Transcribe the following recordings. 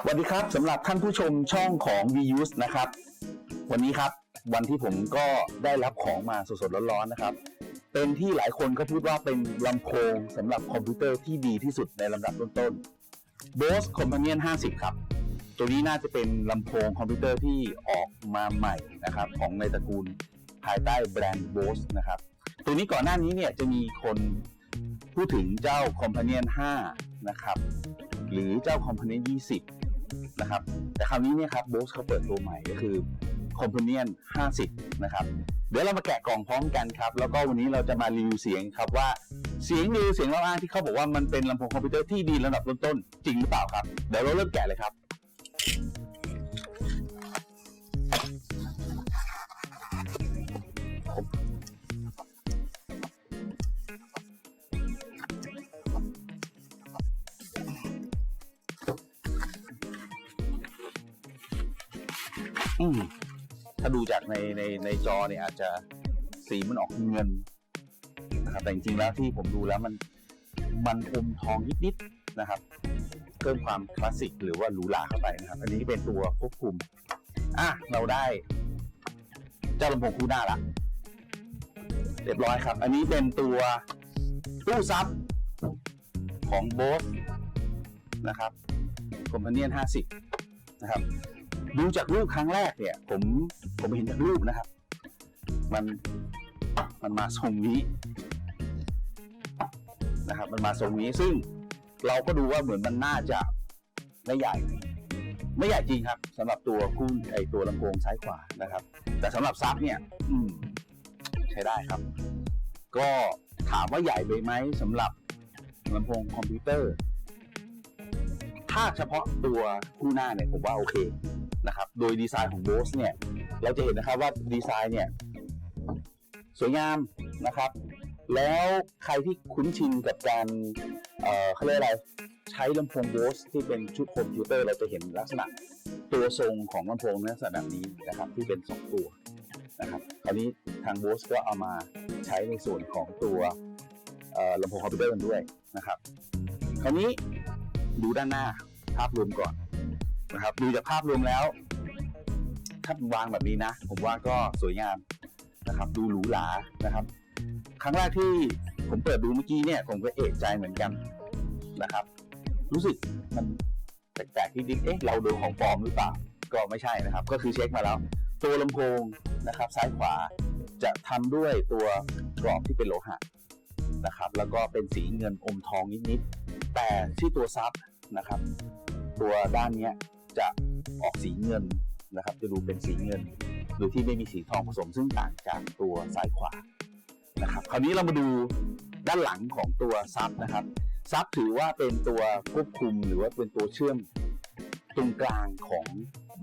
สวัสดีครับสำหรับท่านผู้ชมช่องของ v u s นะครับ วันนี้ครับวันที่ผมก็ได้รับของมาสดๆร้อนๆนะครับ เป็นที่หลายคนก็พูดว่าเป็นลำโพงสำหรับคอมพิวเตอร์ที่ดีที่สุดในลำดับต้นๆ Bose Companion 50 ครับ ตัวนี้น่าจะเป็นลำโพงคอมพิวเตอร์ที่ออกมาใหม่นะครับ ของในตระกูลภายใต้แบรนด์ Bose นะครับ ตัวนี้ก่อนหน้านี้เนี่ยจะมีคนพูดถึงเจ้า Companion 5 นะครับ หรือเจ้า Companion 20 นะครับ แต่คราวนี้เนี่ยครับ Bose เขาเปิดตัวใหม่ก็คือ Companion 50 นะครับ เดี๋ยวเรามาแกะกล่องพร้อมกันครับ แล้วก็วันนี้เราจะมารีวิวเสียงครับว่าเสียงรีวิวเสียงเล่าอ้างที่เขาบอกว่ามันเป็นลำโพงคอมพิวเตอร์ที่ดีระดับต้นๆจริงหรือเปล่าครับ เดี๋ยวเราเริ่มแกะเลยครับ ถ้าดูจากในในในจอเนี่ยอาจจะสีมันออกเงินนะครับแต่จริงๆแล้วที่ผมดูแล้วมันมันอมทองนิดๆนะครับเพิ่มความคลาสสิกหรือว่าหรูหราเข้าไปนะครับ อันนี้เป็นตัวควบคุมอะเราได้เจ้าลำโพงคู่หน้าละเรียบร้อยครับ อันนี้เป็นตัวตู้ซับของ Bose นะครับ Companion 50 นะครับ ดูจากรูปครั้งแรกเนี่ย ผมผมเห็นจากรูปนะครับ มันมันมาทรงนี้นะครับ มันมาทรงนี้ซึ่งเราก็ดูว่าเหมือนมันน่าจะไม่ใหญ่ ไม่ใหญ่จริงครับสำหรับตัวคู่ไอตัวลำโพงซ้ายขวานะครับ แต่สำหรับซับเนี่ย อืม ใช้ได้ครับ ก็ถามว่าใหญ่ไปไหมสำหรับลำโพงคอมพิวเตอร์ ถ้าเฉพาะตัวคู่หน้าเนี่ยผมว่าโอเค นะครับโดยดีไซน์ของ Bose เนี่ยเราจะเห็นนะครับว่าดีไซน์เนี่ยสวยงามนะครับ แล้วใครที่คุ้นชินกับการเอ่อเขาเรียกอะไรใช้ลำโพง Bose ที่เป็นชุดคอมพิวเตอร์เราจะเห็นลักษณะตัวทรงของลำโพงในลักษณะแบบนี้นะครับที่เป็น 2 ตัวนะครับคราวนี้ทาง Bose ก็เอามาใช้ในส่วนของตัวลำโพงคอมพิวเตอร์กันด้วยนะครับ คราวนี้ดูด้านหน้าภาพรวมก่อน นะครับดูจากภาพรวมแล้วถ้าวางแบบนี้นะ ผมว่าก็สวยงามนะครับ ดูหรูหรานะครับ ครั้งแรกที่ผมเปิดดูเมื่อกี้เนี่ย ผมก็เอกใจเหมือนกันนะครับ รู้สึกมันแปลกๆที่ดิเอ๊ะเราดูของปลอมหรือเปล่า ก็ไม่ใช่นะครับ ก็คือเช็คมาแล้ว ตัวลำโพงนะครับ ซ้ายขวาจะทำด้วยตัวกรอบที่เป็นโลหะนะครับ แล้วก็เป็นสีเงินอมทองนิดๆแต่ที่ตัวซับนะครับ ตัวด้านเนี้ย จะออกสีเงินนะครับ จะดูเป็นสีเงิน โดยที่ไม่มีสีทองผสมซึ่งต่างจากตัวซ้ายขวานะครับคราวนี้เรามาดูด้านหลังของตัวซับนะครับซับถือว่าเป็นตัวควบคุมหรือว่าเป็นตัวเชื่อมตรงกลางของ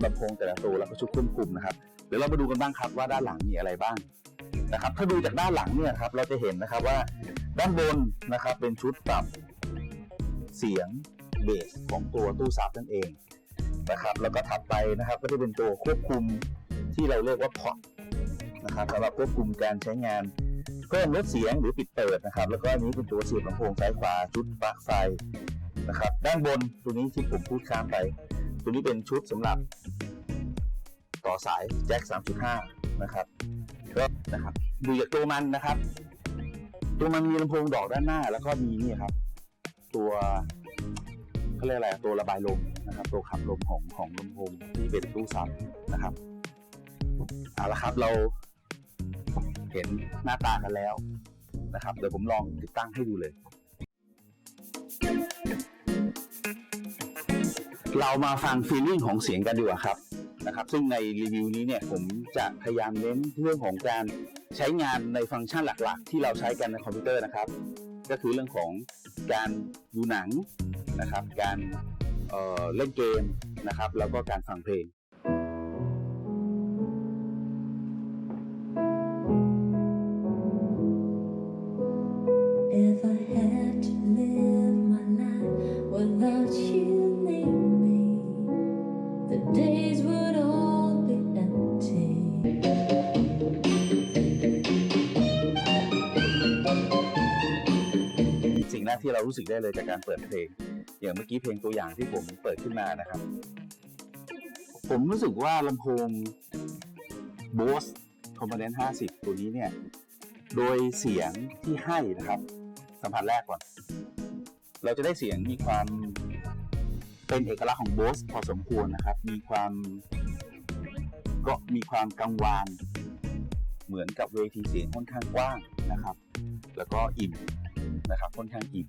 ลำโพงแต่ละตัวแล้วก็ชุดควบคุมนะครับเดี๋ยวเรามาดูกันบ้างครับว่าด้านหลังมีอะไรบ้างนะครับถ้าดูจากด้านหลังเนี่ยครับเราจะเห็นนะครับว่าด้านบนนะครับเป็นชุดปรับเสียงเบสของตัวตู้ซับนั่นเอง นะครับ แล้วก็ถัดไปนะครับก็จะเป็นตัวควบคุมที่เราเรียกว่าพอตนะครับสำหรับควบคุมการใช้งานเพิ่มลดเสียงหรือปิดเปิดนะครับ แล้วก็อันนี้เป็นตัวเสียบลำโพงซ้ายขวาชุดปลั๊กไฟนะครับ ด้านบนตัวนี้ที่ผมพูดข้ามไป ตัวนี้เป็นชุดสำหรับ ต่อสายแจ็ค 3.5 นะครับก็นะครับดูจากตัวมันนะครับ ตัวมันมีลำโพงดอกด้านหน้า แล้วก็มีนี่ครับ ตัว เขาเรียกอะไรตัวระบายลมนะครับ ตัวขับลมของของลำโพงที่เป็นตู้ซับนะครับเอาละครับเราเห็นหน้าตากันแล้วนะครับ เดี๋ยวผมลองติดตั้งให้ดูเลย เรามาฟังฟีลลิ่งของเสียงกันดีกว่าครับนะครับ ซึ่งในรีวิวนี้เนี่ยผมจะพยายามเน้นเรื่องของการใช้งานในฟังก์ชันหลักๆ ที่เราใช้กันในคอมพิวเตอร์นะครับ ก็คือเรื่องของการดูหนัง นะครับ การเอ่อเล่นเกมนะครับ แล้วก็การฟังเพลง If I had to live my life without you near me, the days would all be empty. สิ่งแรกที่เรารู้สึกได้เลยจากการเปิดเพลง อย่างเมื่อกี้เพลงตัวอย่างที่ผมเปิดขึ้นมานะครับ ผมรู้สึกว่าลำโพง Bose Component 50 ตัวนี้เนี่ย โดยเสียงที่ให้นะครับ สัมผัสแรกก่อน เราจะได้เสียงมีความเป็นเอกลักษณ์ของ Bose พอสมควรนะครับ มีความก็มีความกังวาน เหมือนกับเวทีเสียงค่อนข้างกว้างนะครับ แล้วก็อิ่มนะครับค่อนข้างอิ่ม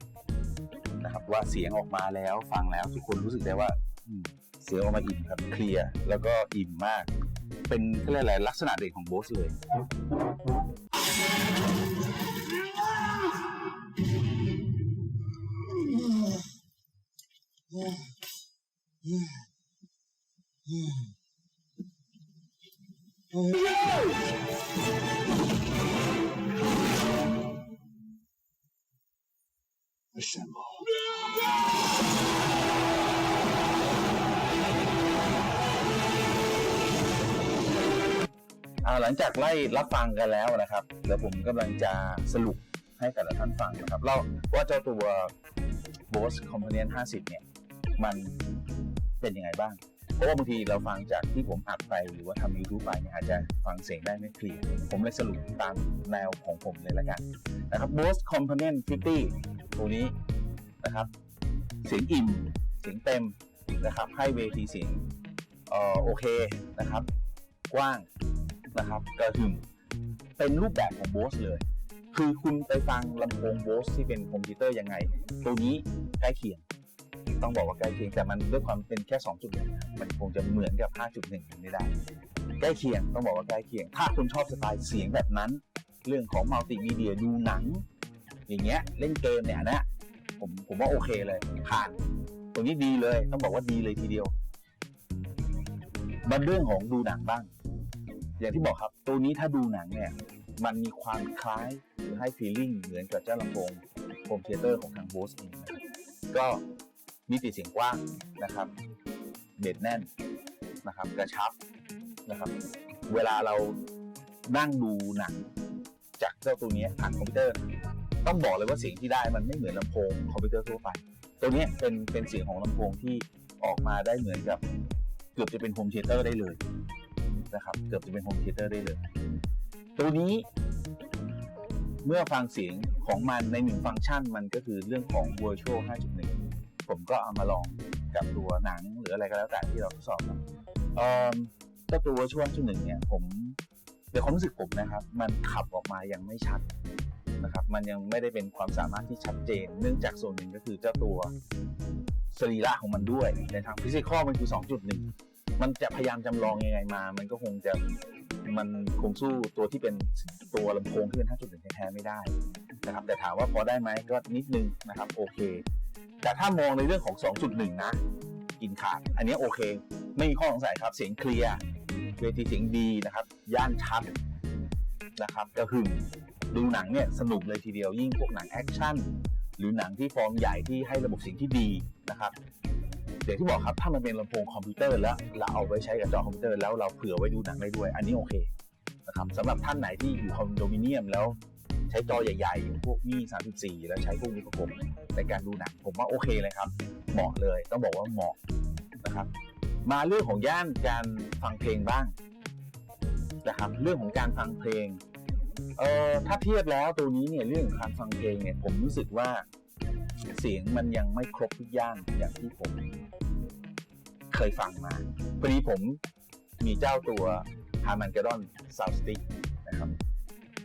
นะครับว่าเสียงออกมาแล้วฟังแล้วทุกคนรู้สึกได้ว่าอืมเสียงออกมาอิ่มครับเคลียร์แล้วก็อิ่มมาก เป็นเขาเรียกอะไรลักษณะเด่นของโบสเลยอ่ หลังจากไล่รับฟังกันแล้วนะครับแล้วผมกำลังจะสรุปให้แต่ละท่านฟังนะครับเล่าว่าเจ้าตัว Bose Component 50 เนี่ย มันเป็นยังไงบ้าง เพราะว่าบางทีเราฟังจากที่ผมอัดไปหรือว่าทำ YouTube ไปเนี่ยอาจจะฟังเสียงได้ไม่เคลียร์ผมเลยสรุปตามแนวของผมเลยละกันนะครับ Bose Component 50 ตัวนี้นะครับ เสียงอิ่ม เสียงเต็มนะครับ ให้เวทีเสียงเออโอเคนะครับ กว้าง นะครับกระหึ่มเป็นรูปแบบของ Bose เลย คือคุณไปฟังลำโพง Bose ที่เป็นคอมพิวเตอร์ยังไง ตัวนี้ใกล้เคียง ต้องบอกว่าใกล้เคียงแต่มันด้วยความเป็นแค่2.1มันคงจะเหมือนกับ 5.1 ไม่ได้ ใกล้เคียงต้องบอกว่าใกล้เคียง ถ้าคุณชอบสไตล์เสียงแบบนั้น เรื่องของมัลติมีเดียดูหนัง อย่างเงี้ยเล่นเกมเนี่ยนะผมผมว่าโอเคเลยผ่านตัวนี้ดีเลย ต้องบอกว่าดีเลยทีเดียวมันเรื่องของดูหนังบ้าง อย่างที่บอกครับ ตัวนี้ถ้าดูหนังเนี่ย มันมีความคล้ายหรือให้ feeling เหมือนกับเจ้าลำโพงโฮมเทเตอร์ของทาง Bose เองก็มีติเสียงกว้างนะครับเบ็ดแน่นนะครับ กระชับนะครับ เวลาเรานั่งดูหนัง จากเจ้าตัวนี้ผ่านคอมพิวเตอร์ ต้องบอกเลยว่าเสียงที่ได้มันไม่เหมือนลำโพงคอมพิวเตอร์ทั่วไป ตัวนี้เป็นเป็นเสียงของลำโพงที่ออกมาได้เหมือนกับ เกือบจะเป็นโฮมเทเตอร์ได้เลย นะครับ เกือบจะเป็นโฮมเทเตอร์ได้เลย ตัวนี้เมื่อฟังเสียงของมันในหนึ่งฟังก์ชันมันก็คือเรื่องของ Virtual 5.1 ผมก็เอามาลองกับตัวหนังหรืออะไรก็แล้วแต่ที่เราทดสอบครับเจ้าตัว Virtual 5.1 เนี่ยผมในความรู้สึกผมนะครับ มันขับออกมายังไม่ชัดนะครับ มันยังไม่ได้เป็นความสามารถที่ชัดเจน เนื่องจากส่วนหนึ่งก็คือเจ้าตัวสรีระของมันด้วย ในทางฟิสิกอลมันคือ 2.1 มันจะพยายามจำลองยังไงมา มันก็คงจะมันคงสู้ตัวที่เป็นตัวลำโพงที่เป็น5.1แท้ๆไม่ได้นะครับ แต่ถามว่าพอได้ไหมก็นิดนึงนะครับโอเค แต่ถ้ามองในเรื่องของ 2.1 นะกินขาด อันนี้โอเค ไม่มีข้อสงสัยครับเสียงเคลียร์เวทีเสียงดีนะครับ ย่านชัดนะครับกระหึ่มดูหนังเนี่ยสนุกเลยทีเดียวยิ่งพวกหนังแอคชั่นหรือหนังที่ฟอร์มใหญ่ที่ให้ระบบเสียงที่ดีนะครับ อย่างที่บอกครับถ้ามันเป็นลำโพงคอมพิวเตอร์แล้วเราเอาไว้ใช้กับจอคอมพิวเตอร์แล้วเราเผื่อไว้ดูหนังได้ด้วย อันนี้โอเคนะครับสำหรับท่านไหนที่อยู่คอนโดมิเนียมแล้วใช้จอใหญ่ๆอย่างพวกมี่34 แล้วใช้พวกนี้ประกบในการดูหนังผมว่าโอเคเลยครับ เหมาะเลยต้องบอกว่าเหมาะนะครับ มาเรื่องของย่านการฟังเพลงบ้างนะครับเรื่องของการฟังเพลงเออถ้าเทียบแล้วตัวนี้เนี่ยเรื่องของการฟังเพลงเนี่ยผมรู้สึกว่า เสียงมันยังไม่ครบทุกย่านอย่างที่ผม เคยฟังมาพอดีผมมีเจ้าตัว h a r m a n g e d o n Sound Stick นะครับ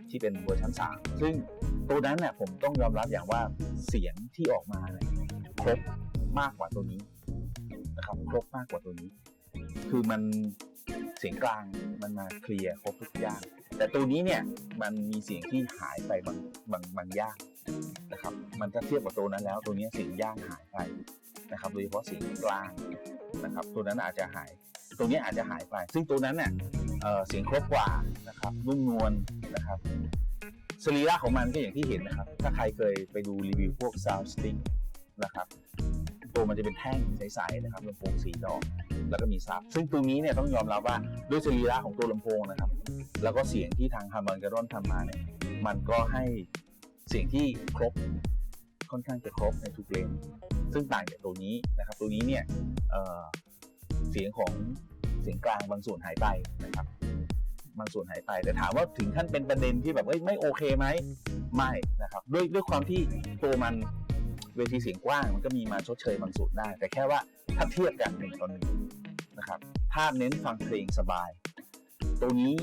ที่เป็นเวอร์ชัน3ซึ่งตัวนั้นเนี่ยผมต้องยอมรับอย่างว่าเสียงที่ออกมาเนี่ยครบมากกว่าตัวนี้นะครับครบมากกว่าตัวนี้ คือมันเสียงกลางมันมาเคลียร์ครบทุกอย่าง แต่ตัวนี้เนี่ยมันมีเสียงที่หายไปบางบางบางย่าง นะครับ มันถ้าเทียบกับตัวนั้นแล้วตัวนี้เสียงย่างหายไปนะครับ โดยเฉพาะเสียงกลางนะครับ ตัวนั้นอาจจะหาย ตัวนี้อาจจะหายไป ซึ่งตัวนั้นเนี่ยเสียงครบกว่านะครับ นุ่มนวลนะครับสรีระของมันก็อย่างที่เห็นนะครับ ถ้าใครเคยไปดูรีวิวพวก Sound Stick นะครับตัวมันจะเป็นแท่งใสๆนะครับลำโพงสีดอก แล้วก็มีซับ ซึ่งตรงนี้เนี่ยต้องยอมรับว่าด้วยสรีระของตัวลำโพงนะครับ แล้วก็เสียงที่ทางฮาร์มันการอนทำมาเนี่ย มันก็ให้ สียงที่ครบค่อนข้างจะครบในทุกเลนซึ่งต่างจากตัวนี้นะครับตัวนี้เนี่ยเเสียงของเสียงกลางบางส่วนหายไปนะครับบางส่วนหายไป แต่ถามว่าถึงขั้นเป็นประเด็นที่แบบเอ้ยไม่โอเคไหมไม่นะครับด้วยด้วยความที่ตัวมันเวทีเสียงกว้างมันก็มีมาชดเชยบางส่วนได้ แต่แค่ว่าถ้าเทียบกันหนึ่งต่อหนึ่งนะครับถ้าเน้นฟังเพลงสบาย ตัวนี้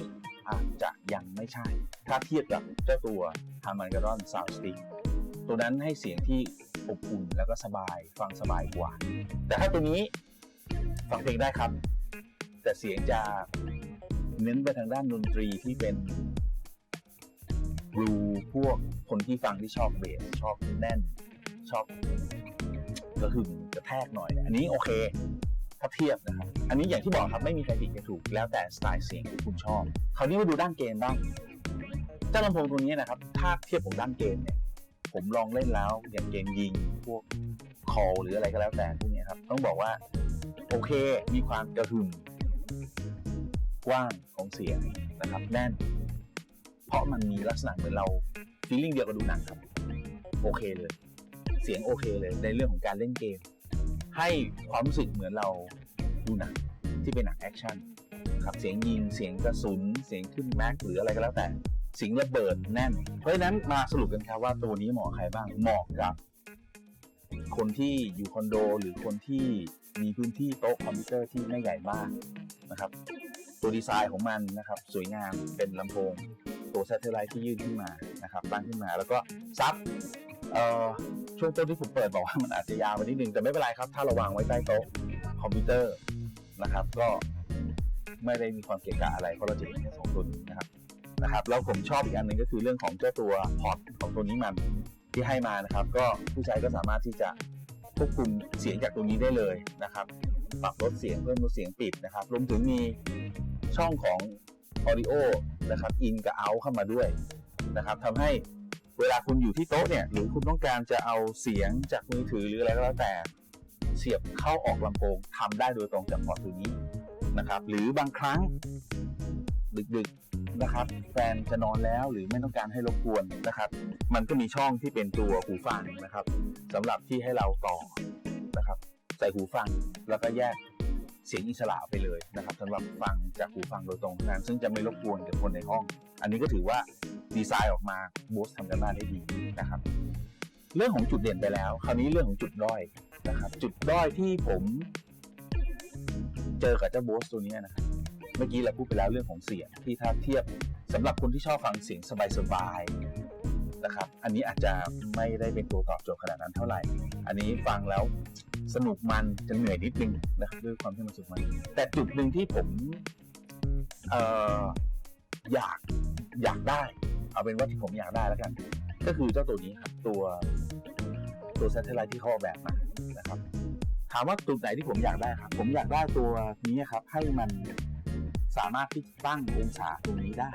อาจจะยังไม่ใช่ ถ้าเทียบกับเจ้าตัว h a r m a n g a r o n Sound Stick ตัวนั้นให้เสียงที่อบอุ่นแล้วก็สบายฟังสบายกว่า แต่ถ้าตัวนี้ฟังเพลงได้ครับ แต่เสียงจะเน้นไปทางด้านดนตรีที่เป็นรูพวกคนที่ฟังที่ชอบเบสชอบแน่น ชอบกระหึ่มกระแทกหน่อย อันนี้โอเค ถ้าเทียบนะครับ อันนี้อย่างที่บอกครับไม่มีใครผิดใครถูก แล้วแต่สไตล์เสียงที่คุณชอบ คราวนี้มาดูด้านเกณฑ์บ้าง เจ้าลำโพงตัวนี้นะครับ ถ้าเทียบของด้านเกณฑ์เนี่ย ผมลองเล่นแล้วอย่างเกมยิงพวกคอลหรืออะไรก็แล้วแต่พวกนี้ครับ ต้องบอกว่า โอเค มีความกระหึ่มกว้างของเสียงนะครับแน่น เพราะมันมีลักษณะเหมือนเราฟีลลิ่งเดียวกับดูหนังครับ โอเคเลย เสียงโอเคเลย ในเรื่องของการเล่นเกม ให้ความรู้สึกเหมือนเราดูหนังที่เป็นหนังแอคชั่นครับเสียงยิงเสียงกระสุน เสียงขึ้นแม็กหรืออะไรก็แล้วแต่ สียงระเบิดแน่น เพราะฉะนั้นมาสรุปกันครับว่าตัวนี้เหมาะใครบ้างเหมาะกับ คนที่อยู่คอนโด หรือคนที่มีพื้นที่โต๊ะคอมพิวเตอร์ที่ไม่ใหญ่มากนะครับ ตัวดีไซน์ของมันนะครับ สวยงามเป็นลำโพง ตัวแซตเทอร์ไลท์ที่ยื่นขึ้นมานะครับตั้งขึ้นมาแล้วก็ซับเอ่อช่วงต้นที่ผมเปิดบอกว่ามันอาจจะยาวไปนิดนึงแต่ไม่เป็นไรครับ ถ้าเราวางไว้ใต้โต๊ะคอมพิวเตอร์นะครับ ก็ไม่ได้มีความเกะกะอะไรเพราะเราจะเห็นแค่สองตัวนี้นะครับ นะครับแล้วผมชอบอีกอันหนึ่งก็คือเรื่องของเจ้าตัวพอร์ตของตัวนี้มันที่ให้มานะครับ ก็ผู้ใช้ก็สามารถที่จะควบคุมเสียงจากตัวนี้ได้เลยนะครับปรับลดเสียงเพิ่มลดเสียงปิดนะครับรวมถึงมีช่องของ Audio นะครับ in กับ out เข้ามาด้วยนะครับทำให้เวลาคุณอยู่ที่โต๊ะเนี่ยหรือคุณต้องการจะเอาเสียงจากมือถือหรืออะไรก็แล้วแต่ เสียบเข้าออกลำโพงทำได้โดยตรงจากพอร์ตตัวนี้นะครับ หรือบางครั้งดึกๆ นะครับแฟนจะนอนแล้วหรือไม่ต้องการให้รบกวนนะครับ มันก็มีช่องที่เป็นตัวหูฟังนะครับสำหรับที่ให้เราต่อนะครับ ใส่หูฟังแล้วก็แยกเสียงอิสระไปเลยนะครับสำหรับฟังจากหูฟังโดยตรงเท่านั้น ซึ่งจะไม่รบกวนกับคนในห้อง อันนี้ก็ถือว่าดีไซน์ออกมาบูสทำกันบ้านได้ดีนะครับ เรื่องของจุดเด่นไปแล้ว คราวนี้เรื่องของจุดด้อยนะครับ จุดด้อยที่ผม เจอกับเจ้าบูสตัวนี้นะครับ เมื่อกี้เราพูดไปแล้วเรื่องของเสียงที่ถ้าเทียบสำหรับคนที่ชอบฟังเสียงสบายๆนะครับ อันนี้อาจจะไม่ได้เป็นตัวตอบโจทย์ขนาดนั้นเท่าไหร่ อันนี้ฟังแล้วสนุกมันจะเหนื่อยนิดนึงนะครับด้วยความที่มันสนุกมัน แต่จุดหนึ่งที่ผมเอ่ออยากอยากได้ เอาเป็นว่าที่ผมอยากได้แล้วกัน ก็คือเจ้าตัวนี้ครับตัวตัว s a t เท l ไลท์ที่เขาออกแบบมานะครับถามว่าจุดไหนที่ผมอยากได้ครับ ผมอยากได้ตัวนี้ครับ ให้มัน สามารถที่ตั้งองศาตรงนี้ได้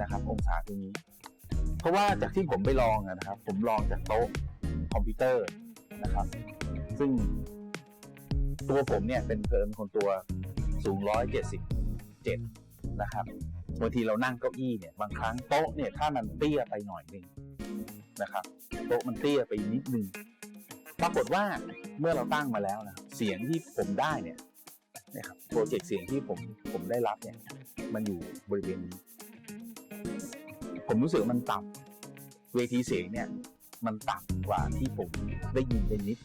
นะครับ องศาตรงนี้ เพราะว่าจากที่ผมไปลองนะครับ ผมลองจากโต๊ะคอมพิวเตอร์นะครับ ซึ่งตัวผมเนี่ยเป็นเพิ่มคนตัวสูง 177 นะครับบางทีเรานั่งเก้าอี้เนี่ยบางครั้งโต๊ะเนี่ยถ้ามันเตี้ยไปหน่อยหนึ่งนะครับโต๊ะมันเตี้ยไปนิดนึงปรากฏว่าเมื่อเราตั้งมาแล้วนะเสียงที่ผมได้เนี่ย นะครับโปรเจกต์เสียงที่ผมผมได้รับเนี่ยมันอยู่บริเวณนี้ผมรู้สึกมันต่ำเวทีเสียงเนี่ยมันต่ำกว่าที่ผมได้ยินไปนิด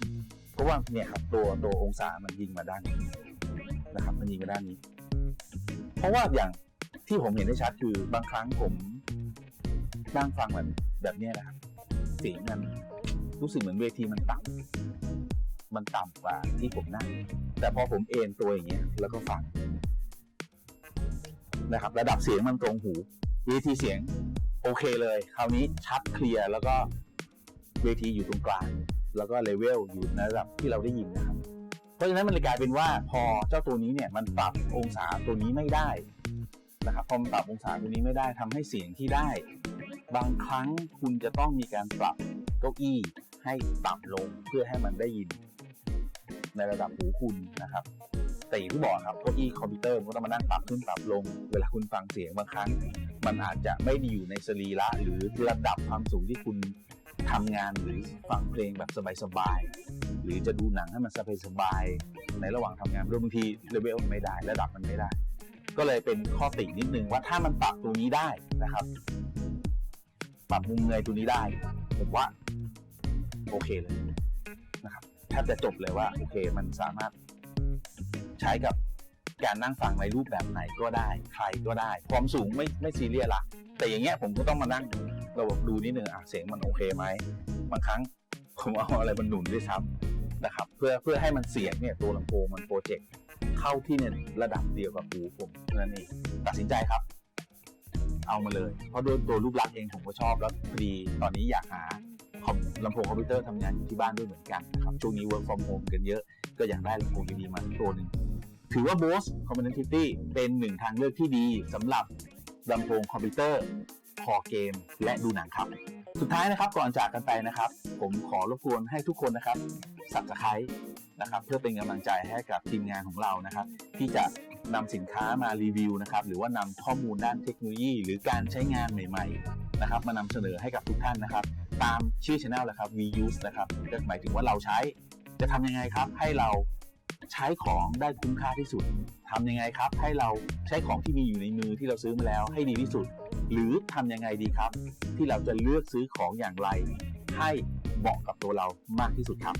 เพราะว่าเนี่ยครับตัวตัวองศามันยิงมาด้านนี้นะครับ มันยิงมาด้านนี้ เพราะว่าอย่างที่ผมเห็นได้ชัดคือบางครั้งผมนั่งฟังแบบแบบนี้นะครับเสียงมันรู้สึกเหมือนเวทีมันต่ำ มันต่ำกว่าที่ผมนั่ง แต่พอผมเอนตัวอย่างเงี้ยแล้วก็ฟังนะครับ ระดับเสียงมันตรงหูเวทีเสียงโอเคเลย คราวนี้ชัดเคลียร์แล้วก็เวทีอยู่ตรงกลางแล้วก็เลเวลอยู่ในระดับที่เราได้ยินนะครับ เพราะฉะนั้นมันเลยกลายเป็นว่าพอเจ้าตัวนี้เนี่ยมันปรับองศาตัวนี้ไม่ได้นะครับพอมันปรับองศาตัวนี้ไม่ได้ทำให้เสียงที่ได้ บางครั้งคุณจะต้องมีการปรับเก้าอี้ให้ต่ำลงเพื่อให้มันได้ยิน ในระดับหูคุณนะครับแต่อย่างที่บอกครับเก้าอี้คอมพิวเตอร์มันต้องมานั่งปรับขึ้นปรับลง เวลาคุณฟังเสียงบางครั้ง มันอาจจะไม่ได้อยู่ในสรีระหรือระดับความสูงที่คุณทำงานหรือฟังเพลงแบบสบายๆหรือจะดูหนังให้มันสบายๆในระหว่างทำงานด้วยบางทีเลเวลมันไม่ได้ ระดับมันไม่ได้ ก็เลยเป็นข้อตินิดนึงว่าถ้ามันปรับตัวนี้ได้นะครับ ปรับมุมเงยตัวนี้ได้ ผมว่าโอเคเลย แทบจะจบเลยว่าโอเคมันสามารถใช้กับการนั่งฟังในรูปแบบไหนก็ได้ ใครก็ได้ ความสูงไม่ไม่ซีเรียสละแต่อย่างเงี้ยผมก็ต้องมานั่งระบบดูนิดนึงอะเสียงมันโอเคไหมบางครั้งผมเอาอะไรมันหนุนด้วยซ้ำนะครับ เพื่อเพื่อให้มันเสียงเนี่ยตัวลำโพงมันโปรเจกต์เข้าที่ในระดับเดียวกับหูผมนั้นเองตัดสินใจครับ เอามาเลย เพราะโดยตัวรูปลักษณ์เองผมก็ชอบแล้วพอดีตอนนี้อยากหา ลำโพงคอมพิวเตอร์ทำงานอยู่ที่บ้านด้วยเหมือนกันนะครับช่วงนี้ work from home กันเยอะก็อยากได้ลำโพงดีๆมาตัวหนึ่งถือว่า Bose Compatibility เป็นหนึ่งทางเลือกที่ดีสำหรับลำโพงคอมพิวเตอร์พอเกม และดูหนังครับ สุดท้ายนะครับก่อนจากกันไปนะครับ ผมขอรบกวนให้ทุกคนนะครับ subscribe นะครับเพื่อเป็นกำลังใจให้กับทีมงานของเรานะครับ ที่จะนำสินค้ามารีวิวนะครับหรือว่านำข้อมูลด้านเทคโนโลยี หรือการใช้งานใหม่ ๆ นะครับ มานำเสนอให้กับทุกท่านนะครับ ตามชื่อช anel แหละครับ we use นะครับก็หมายถึงว่าเราใช้จะทำยังไงครับ ให้เราใช้ของได้คุ้มค่าที่สุดทำยังไงครับ ให้เราใช้ของที่มีอยู่ในมือที่เราซื้อมาแล้วให้ดีที่สุด หรือทำยังไงดีครับ ที่เราจะเลือกซื้อของอย่างไร ให้เหมาะกับตัวเรามากที่สุดครับ